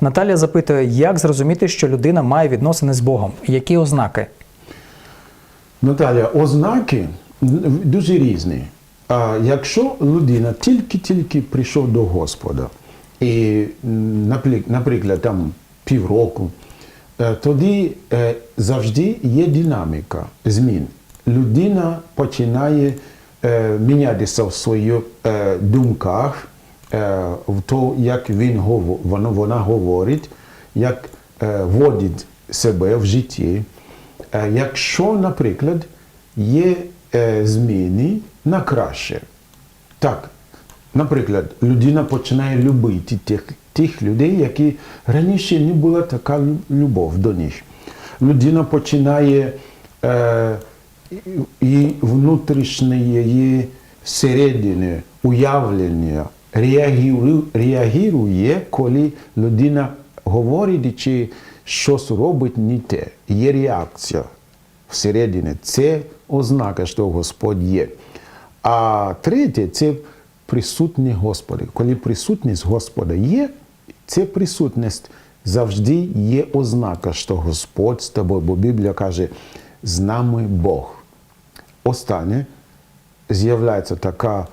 Наталія запитує, як зрозуміти, що людина має відносини з Богом, які ознаки? Наталя, ознаки дуже різні. А якщо людина тільки-тільки прийшов до Господа, і, наприклад, там півроку, е, тоді е, завжди є динаміка змін. Людина починає е, мінятися в своїх думках, в то, як він вона, говорить, як е, водить себе в житті. Е, Якщо, наприклад, є е, зміни на краще, так, наприклад, людина починає любити тих, тих людей, які раніше не була така любов до них. Людина починає е, і- її середини уявлення реагіру- реагує, коли людина говорить чи щось робить не те. Є реакція всередині. Це ознака, що Господь є. А третє це присутність Господа. Коли присутність Господа є, це присутність завжди є ознака, що Господь з тобою, бо Біблія каже, з нами Бог. Останнє з'являється така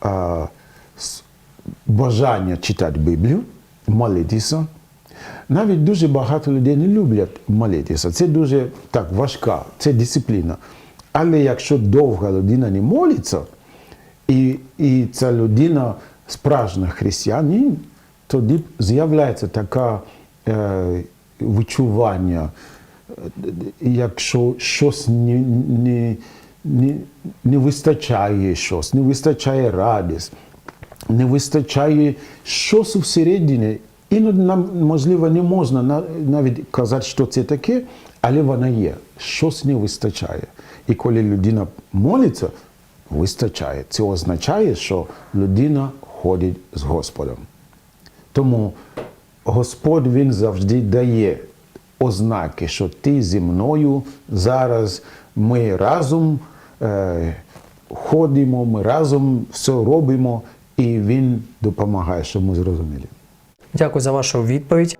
а, бажання читати Біблію, молитися. Навіть дуже багато людей не люблять молитися. Це дуже так важка, це дисципліна. Але якщо довга людина не молиться, і, і ця людина справжня християнин, тоді з'являється таке е, відчування, якщо щось не, не, не, не вистачає щось, не вистачає радість, не вистачає щось всередині. Іноді нам, можливо, не можна навіть казати, що це таке, але вона є. Щось не вистачає. І коли людина молиться, вистачає. Це означає, що людина ходить з Господом. Тому Господь Він завжди дає ознаки, що ти зі мною зараз ми разом е, ходимо, ми разом все робимо, і Він допомагає, щоб ми зрозуміли. Дякую за вашу відповідь.